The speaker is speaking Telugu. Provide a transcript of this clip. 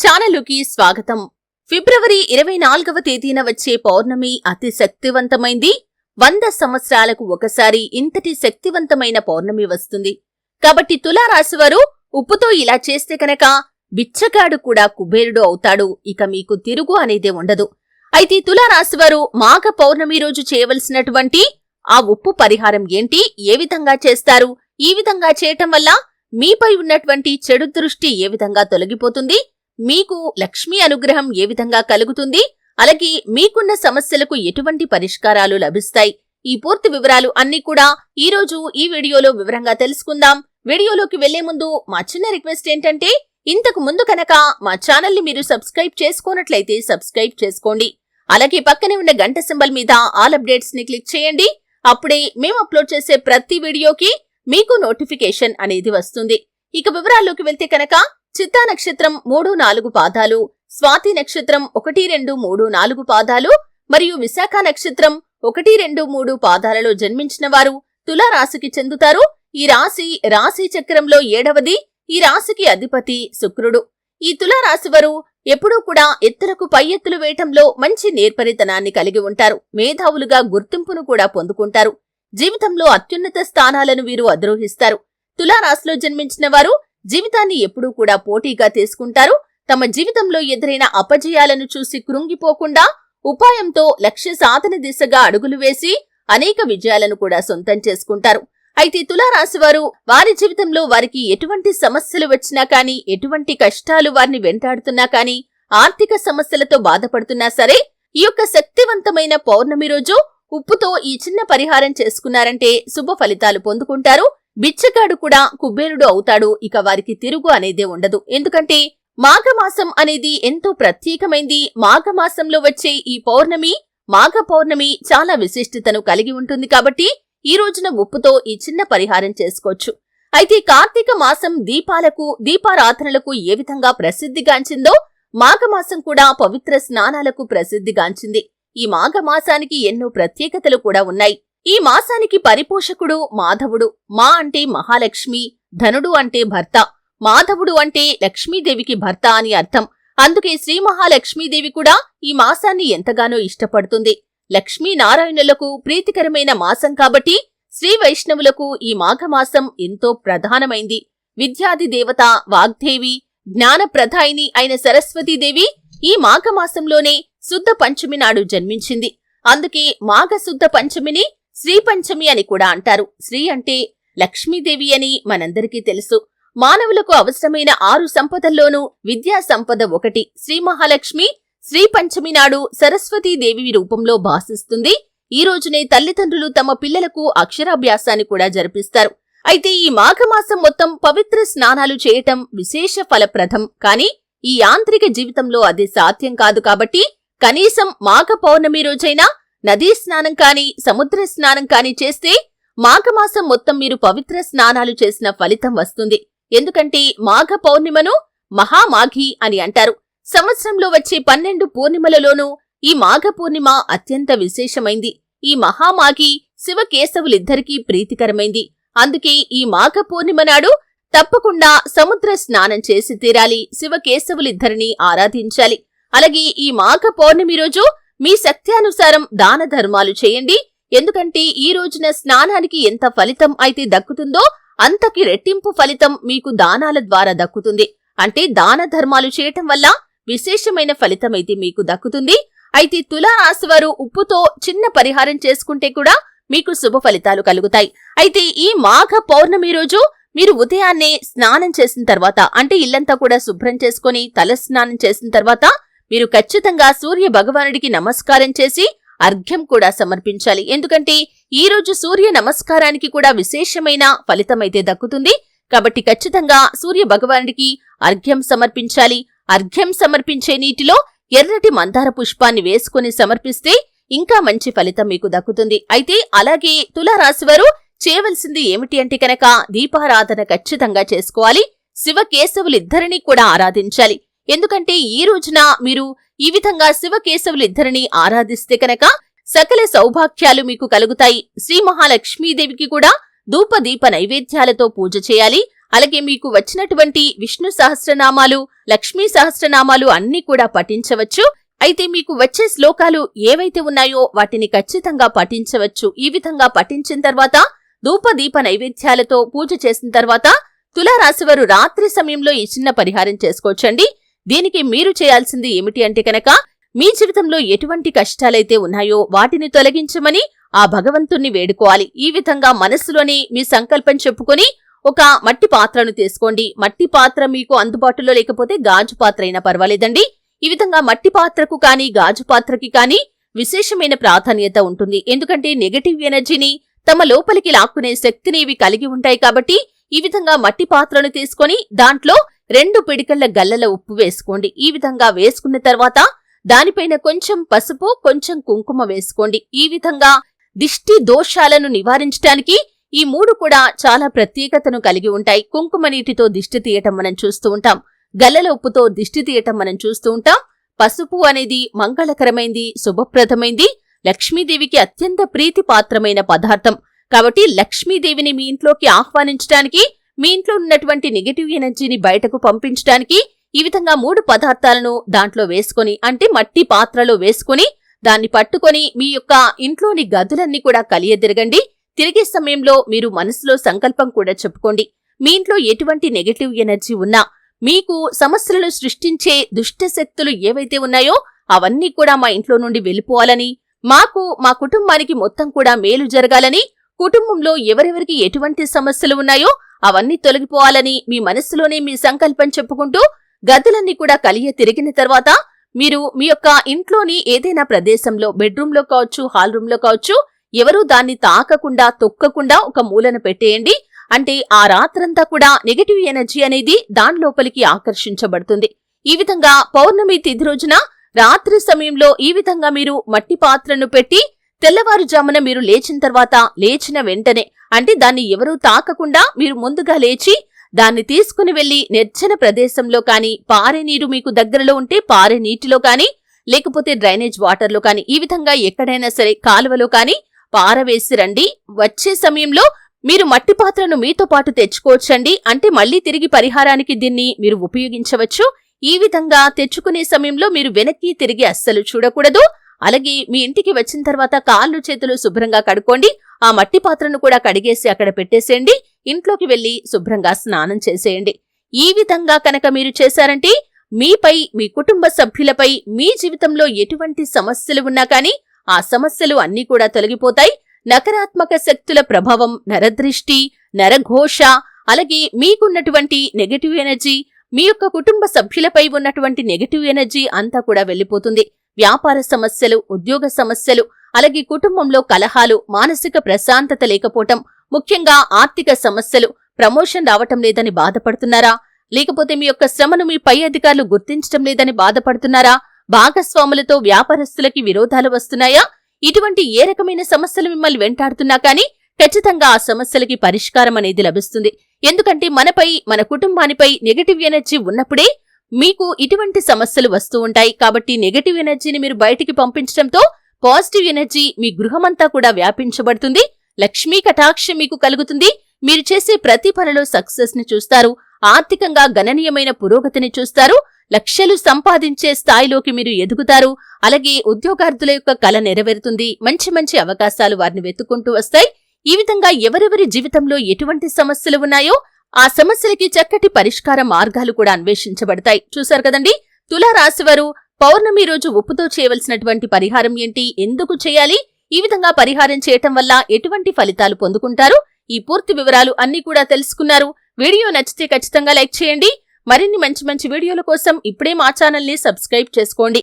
ఛానలుకి స్వాగతం. ఫిబ్రవరి ఇరవై నాలుగవ తేదీన వచ్చే పౌర్ణమి అతి శక్తివంతమైంది. వంద సంవత్సరాలకు ఒకసారి ఇంతటి శక్తివంతమైన పౌర్ణమి వస్తుంది. కాబట్టి తులారాశివారు ఉప్పుతో ఇలా చేస్తే కనుక బిచ్చగాడు కూడా కుబేరుడు అవుతాడు. ఇక మీకు తిరుగు అనేదే ఉండదు. అయితే తులారాశివారు మాఘ పౌర్ణమి రోజు చేయవలసినటువంటి ఆ ఉప్పు పరిహారం ఏంటి? ఏ విధంగా చేస్తారు? ఈ విధంగా చేయటం వల్ల మీపై ఉన్నటువంటి చెడు దృష్టి ఏ విధంగా తొలగిపోతుంది? మీకు లక్ష్మీ అనుగ్రహం ఏ విధంగా కలుగుతుంది? అలాగే మీకున్న సమస్యలకు ఎటువంటి పరిష్కారాలు లభిస్తాయి? ఈ పూర్తి వివరాలు అన్ని కూడా ఈ రోజు ఈ వీడియోలో వివరంగా తెలుసుకుందాం. వీడియోలోకి వెళ్ళే ముందు మా చిన్న రిక్వెస్ట్ ఏంటంటే ఇంతకు ముందు కనుక మా ఛానల్ని మీరు సబ్స్క్రైబ్ చేసుకోనట్లయితే సబ్స్క్రైబ్ చేసుకోండి. అలాగే పక్కనే ఉన్న గంట సింబల్ మీద ఆల్ అప్డేట్స్ని క్లిక్ చేయండి. అప్పుడే మేము అప్లోడ్ చేసే ప్రతి వీడియోకి మీకు నోటిఫికేషన్ అనేది వస్తుంది. ఇక వివరాల్లోకి వెళ్తే కనుక చిత్తా నక్షత్రం మూడు నాలుగు పాదాలు స్వాతి నక్షత్రం ఒకటి రెండు మూడు నాలుగు పాదాలు మరియు విశాఖ నక్షత్రం ఒకటి రెండు మూడు పాదాలలో జన్మించిన వారు తులారాశికి చెందుతారు. ఈ రాశి రాశి చక్రంలో ఏడవది ఈ రాశికి అధిపతి శుక్రుడు. ఈ తులారాశివారు ఎప్పుడూ కూడా ఎత్తులకు పై ఎత్తులు వేయటంలో మంచి నేర్పరితనాన్ని కలిగి ఉంటారు. మేధావులుగా గుర్తింపును కూడా పొందుకుంటారు. జీవితంలో అత్యున్నత స్థానాలను వీరు అధిరోహిస్తారు. తులారాశిలో జన్మించిన వారు జీవితాన్ని ఎప్పుడూ కూడా పోటీగా తీసుకుంటారు. తమ జీవితంలో ఎదురైన అపజయాలను చూసి కృంగిపోకుండా ఉపాయంతో లక్ష్య సాధన దిశగా అడుగులు వేసి అనేక విజయాలను కూడా సొంతం చేసుకుంటారు. అయితే తులారాశివారు వారి జీవితంలో వారికి ఎటువంటి సమస్యలు వచ్చినా కాని ఎటువంటి కష్టాలు వారిని వెంటాడుతున్నా కాని ఆర్థిక సమస్యలతో బాధపడుతున్నా సరే ఈ యొక్క శక్తివంతమైన పౌర్ణమి రోజు ఉప్పుతో ఈ చిన్న పరిహారం చేసుకున్నారంటే శుభ ఫలితాలు పొందుకుంటారు. బిచ్చగాడు కూడా కుబేరుడు అవుతాడు. ఇక వారికి తిరుగు అనేదే ఉండదు. ఎందుకంటే మాఘమాసం అనేది ఎంతో ప్రత్యేకమైంది. మాఘమాసంలో వచ్చే ఈ పౌర్ణమి మాఘ పౌర్ణమి చాలా విశిష్టతను కలిగి ఉంటుంది కాబట్టి ఈ రోజున ఉప్పుతో ఈ చిన్న పరిహారం చేసుకోవచ్చు. అయితే కార్తీక మాసం దీపాలకు దీపారాధనలకు ఏ విధంగా ప్రసిద్ధిగాంచిందో మాఘమాసం కూడా పవిత్ర స్నానాలకు ప్రసిద్ధిగాంచింది ఈ మాఘమాసానికి ఎన్నో ప్రత్యేకతలు కూడా ఉన్నాయి. ఈ మాసానికి పరిపోషకుడు మాధవుడు. మా అంటే మహాలక్ష్మి ధనుడు అంటే భర్త మాధవుడు అంటే లక్ష్మీదేవికి భర్త అని అర్థం. అందుకే శ్రీ మహాలక్ష్మీదేవి కూడా ఈ మాసాన్ని ఎంతగానో ఇష్టపడుతుంది. లక్ష్మీనారాయణులకు ప్రీతికరమైన మాసం కాబట్టి శ్రీ వైష్ణవులకు ఈ మాఘమాసం ఎంతో ప్రధానమైంది. విద్యాది దేవత వాగ్దేవి జ్ఞానప్రధాయిని అయిన సరస్వతీదేవి ఈ మాఘమాసంలోనే శుద్ధ పంచమి నాడు జన్మించింది. అందుకే మాఘ శుద్ధ పంచమిని శ్రీ పంచమి అని కూడా అంటారు. శ్రీ అంటే లక్ష్మీదేవి అని మనందరికీ తెలుసు. మానవులకు అవసరమైన ఆరు సంపదల్లోనూ విద్యా సంపద ఒకటి. శ్రీ మహాలక్ష్మి శ్రీ పంచమి నాడు సరస్వతీదేవి రూపంలో భాసిస్తుంది. ఈ రోజునే తల్లిదండ్రులు తమ పిల్లలకు అక్షరాభ్యాసాన్ని కూడా జరిపిస్తారు. అయితే ఈ మాఘమాసం మొత్తం పవిత్ర స్నానాలు చేయటం విశేష ఫలప్రదం. కాని ఈ యాంత్రిక జీవితంలో అది సాధ్యం కాదు కాబట్టి కనీసం మాఘ పౌర్ణమి రోజైనా నదీ స్నానం కాని సముద్ర స్నానం కాని చేస్తే మాఘమాసం మొత్తం మీరు పవిత్ర స్నానాలు చేసిన ఫలితం వస్తుంది. ఎందుకంటే మాఘ పౌర్ణిమను మహామాఘి అని అంటారు. సంవత్సరంలో వచ్చే పన్నెండు పూర్ణిమలలోనూ ఈ మాఘ పూర్ణిమ అత్యంత విశేషమైంది. ఈ మహామాఘి శివకేశవులిద్దరికీ ప్రీతికరమైంది. అందుకే ఈ మాఘ పూర్ణిమ నాడు తప్పకుండా సముద్ర స్నానం చేసి తీరాలి. శివకేశవులిద్దరిని ఆరాధించాలి. అలాగే ఈ మాఘ పౌర్ణమి రోజు మీ శక్త్యానుసారం దాన ధర్మాలు చేయండి. ఎందుకంటే ఈ రోజున స్నానానికి ఎంత ఫలితం అయితే దక్కుతుందో అంతకి రెట్టింపు ఫలితం మీకు దానాల ద్వారా దక్కుతుంది. అంటే దాన ధర్మాలు చేయటం వల్ల విశేషమైన ఫలితమైతే మీకు దక్కుతుంది. అయితే తులారాశివారు ఉప్పుతో చిన్న పరిహారం చేసుకుంటే కూడా మీకు శుభ ఫలితాలు కలుగుతాయి. అయితే ఈ మాఘ పౌర్ణమి రోజు మీరు ఉదయాన్నే స్నానం చేసిన తర్వాత అంటే ఇల్లంతా కూడా శుభ్రం చేసుకుని తల స్నానం చేసిన తర్వాత మీరు ఖచ్చితంగా సూర్య భగవానుడికి నమస్కారం చేసి అర్ఘ్యం కూడా సమర్పించాలి. ఎందుకంటే ఈ రోజు సూర్య నమస్కారానికి కూడా విశేషమైన ఫలితమైతే దక్కుతుంది. కాబట్టి ఖచ్చితంగా సూర్య భగవానుడికి అర్ఘ్యం సమర్పించాలి. అర్ఘ్యం సమర్పించే నీటిలో ఎర్రటి మందార పుష్పాన్ని వేసుకుని సమర్పిస్తే ఇంకా మంచి ఫలితం మీకు దక్కుతుంది. అయితే అలాగే తులారాశివారు చేయవలసింది ఏమిటి అంటే కనుక దీపారాధన ఖచ్చితంగా చేసుకోవాలి. శివకేశవులిద్దరినీ కూడా ఆరాధించాలి. ఎందుకంటే ఈ రోజున మీరు ఈ విధంగా శివకేశవులిద్దరిని ఆరాధిస్తే కనుక సకల సౌభాగ్యాలు మీకు కలుగుతాయి. శ్రీ మహాలక్ష్మీదేవికి కూడా ధూప దీప నైవేద్యాలతో పూజ చేయాలి. అలాగే మీకు వచ్చినటువంటి విష్ణు సహస్రనామాలు లక్ష్మీ సహస్రనామాలు అన్నీ కూడా పఠించవచ్చు. అయితే మీకు వచ్చే శ్లోకాలు ఏవైతే ఉన్నాయో వాటిని ఖచ్చితంగా పఠించవచ్చు. ఈ విధంగా పఠించిన తర్వాత ధూప దీప నైవేద్యాలతో పూజ చేసిన తర్వాత తులారాశివారు రాత్రి సమయంలో ఈ చిన్న పరిహారం చేసుకోవచ్చండి. దీనికి మీరు చేయాల్సింది ఏమిటి అంటే కనుక మీ జీవితంలో ఎటువంటి కష్టాలైతే ఉన్నాయో వాటిని తొలగించమని ఆ భగవంతుణ్ణి వేడుకోవాలి. ఈ విధంగా మనస్సులోని మీ సంకల్పం చెప్పుకొని ఒక మట్టి పాత్రను తీసుకోండి. మట్టి పాత్ర మీకు అందుబాటులో లేకపోతే గాజు పాత్ర అయినా పర్వాలేదండి. ఈ విధంగా మట్టి పాత్రకు కానీ గాజు పాత్రకి కానీ విశేషమైన ప్రాధాన్యత ఉంటుంది. ఎందుకంటే నెగటివ్ ఎనర్జీని తమ లోపలికి లాక్కునే శక్తిని ఇవి కలిగి ఉంటాయి కాబట్టి ఈ విధంగా మట్టి పాత్రను తీసుకొని దాంట్లో రెండు పిడికళ్ళ గల్లల ఉప్పు వేసుకోండి. ఈ విధంగా వేసుకున్న తర్వాత దానిపైన కొంచెం పసుపు కొంచెం కుంకుమ వేసుకోండి. ఈ విధంగా దిష్టి దోషాలను నివారించడానికి ఈ మూడు కూడా చాలా ప్రత్యేకతను కలిగి ఉంటాయి. కుంకుమ నీటితో దిష్టి తీయటం మనం చూస్తూ ఉంటాం. గల్లల ఉప్పుతో దిష్టి తీయటం మనం చూస్తూ ఉంటాం. పసుపు అనేది మంగళకరమైంది శుభప్రదమైంది. లక్ష్మీదేవికి అత్యంత ప్రీతిపాత్రమైన పదార్థం. కాబట్టి లక్ష్మీదేవిని మీ ఇంట్లోకి ఆహ్వానించడానికి మీ ఇంట్లో ఉన్నటువంటి నెగటివ్ ఎనర్జీని బయటకు పంపించడానికి ఈ విధంగా మూడు పదార్థాలను దాంట్లో వేసుకొని అంటే మట్టి పాత్రలో వేసుకొని దాన్ని పట్టుకొని మీ యొక్క ఇంట్లోని గదులన్నీ కూడా కలియదిరగండి. తిరిగే సమయంలో మీరు మనసులో సంకల్పం కూడా చెప్పుకోండి. మీ ఇంట్లో ఎటువంటి నెగటివ్ ఎనర్జీ ఉన్నా మీకు సమస్యలను సృష్టించే దుష్ట శక్తులు ఏవైతే ఉన్నాయో అవన్నీ కూడా మా ఇంట్లో నుండి వెళ్ళిపోవాలని మాకు మా కుటుంబానికి మొత్తం కూడా మేలు జరగాలని కుటుంబంలో ఎవరెవరికి ఎటువంటి సమస్యలు ఉన్నాయో అవన్నీ తొలగిపోవాలని మీ మనస్సులోనే మీ సంకల్పం చెప్పుకుంటూ గదులన్నీ కూడా కలియ తిరిగిన తర్వాత మీరు మీ యొక్క ఇంట్లోని ఏదైనా ప్రదేశంలో బెడ్రూమ్లో కావచ్చు హాల్ రూమ్లో కావచ్చు ఎవరూ దాన్ని తాకకుండా తొక్కకుండా ఒక మూలన పెట్టేయండి. అంటే ఆ రాత్రంతా కూడా నెగటివ్ ఎనర్జీ అనేది దాని లోపలికి ఆకర్షించబడుతుంది. ఈ విధంగా పౌర్ణమి తిథి రోజున రాత్రి సమయంలో ఈ విధంగా మీరు మట్టి పాత్రను పెట్టి తెల్లవారుజామున మీరు లేచిన తర్వాత లేచిన వెంటనే అంటే దాన్ని ఎవరూ తాకకుండా మీరు ముందుగా లేచి దాన్ని తీసుకుని వెళ్ళి నిర్జన ప్రదేశంలో కానీ పారే నీరు మీకు దగ్గరలో ఉంటే పారే నీటిలో కానీ లేకపోతే డ్రైనేజ్ వాటర్లో కానీ ఈ విధంగా ఎక్కడైనా సరే కాలువలో కానీ పారవేసి రండి. వచ్చే సమయంలో మీరు మట్టి పాత్రను మీతో పాటు తెచ్చుకోవచ్చండి. అంటే మళ్ళీ తిరిగి పరిహారానికి దీన్ని మీరు ఉపయోగించవచ్చు. ఈ విధంగా తెచ్చుకునే సమయంలో మీరు వెనక్కి తిరిగి అస్సలు చూడకూడదు. అలాగే మీ ఇంటికి వచ్చిన తర్వాత కాళ్ళు చేతులు శుభ్రంగా కడుక్కోండి ఆ మట్టి పాత్రను కూడా కడిగేసి అక్కడ పెట్టేసేయండి ఇంట్లోకి వెళ్ళి శుభ్రంగా స్నానం చేసేయండి. ఈ విధంగా కనుక మీరు చేశారంటే మీపై మీ కుటుంబ సభ్యులపై మీ జీవితంలో ఎటువంటి సమస్యలు ఉన్నా కానీ ఆ సమస్యలు అన్నీ కూడా తొలగిపోతాయి. నకారాత్మక శక్తుల ప్రభావం నరదృష్టి నరఘోష అలాగే మీకున్నటువంటి నెగటివ్ ఎనర్జీ మీ యొక్క కుటుంబ సభ్యులపై ఉన్నటువంటి నెగటివ్ ఎనర్జీ అంతా కూడా వెళ్ళిపోతుంది. వ్యాపార సమస్యలు ఉద్యోగ సమస్యలు అలాగే కుటుంబంలో కలహాలు మానసిక ప్రశాంతత లేకపోవటం ముఖ్యంగా ఆర్థిక సమస్యలు ప్రమోషన్ రావటం లేదని బాధపడుతున్నారా? లేకపోతే మీ యొక్క శ్రమను మీ పై అధికారులు గుర్తించటం లేదని బాధపడుతున్నారా? భాగస్వాములతో వ్యాపారస్తులకి విరోధాలు వస్తున్నాయా? ఇటువంటి ఏ రకమైన సమస్యలు మిమ్మల్ని వెంటాడుతున్నా కానీ ఖచ్చితంగా ఆ సమస్యలకి పరిష్కారం అనేది లభిస్తుంది. ఎందుకంటే మనపై మన కుటుంబానిపై నెగటివ్ ఎనర్జీ ఉన్నప్పుడే మీకు ఇటువంటి సమస్యలు వస్తూ ఉంటాయి కాబట్టి నెగటివ్ ఎనర్జీని మీరు బయటికి పంపించడంతో పాజిటివ్ ఎనర్జీ మీ గృహమంతా కూడా వ్యాపించబడుతుంది. లక్ష్మీ కటాక్షం మీకు కలుగుతుంది. మీరు చేసే ప్రతి పనిలో సక్సెస్ని చూస్తారు. ఆర్థికంగా గణనీయమైన పురోగతిని చూస్తారు. లక్షలు సంపాదించే స్థాయిలోకి మీరు ఎదుగుతారు. అలాగే ఉద్యోగార్థుల యొక్క కల నెరవేరుతుంది. మంచి మంచి అవకాశాలు వారిని వెతుక్కుంటూ వస్తాయి. ఈ విధంగా ఎవరెవరి జీవితంలో ఎటువంటి సమస్యలు ఉన్నాయో ఆ సమస్యలకి చక్కటి పరిష్కార మార్గాలు కూడా అన్వేషించబడతాయి. చూశారు కదండి? తులారాశివారు పౌర్ణమి రోజు ఉప్పుతో చేయవలసినటువంటి పరిహారం ఏంటి? ఎందుకు చేయాలి? ఈ విధంగా పరిహారం చేయటం వల్ల ఎటువంటి ఫలితాలు పొందుకుంటారు? ఈ పూర్తి వివరాలు అన్ని కూడా తెలుసుకున్నారు. వీడియో నచ్చితే ఖచ్చితంగా లైక్ చేయండి. మరిన్ని మంచి మంచి వీడియోల కోసం ఇప్పుడే మా ఛానల్ని సబ్స్క్రైబ్ చేసుకోండి.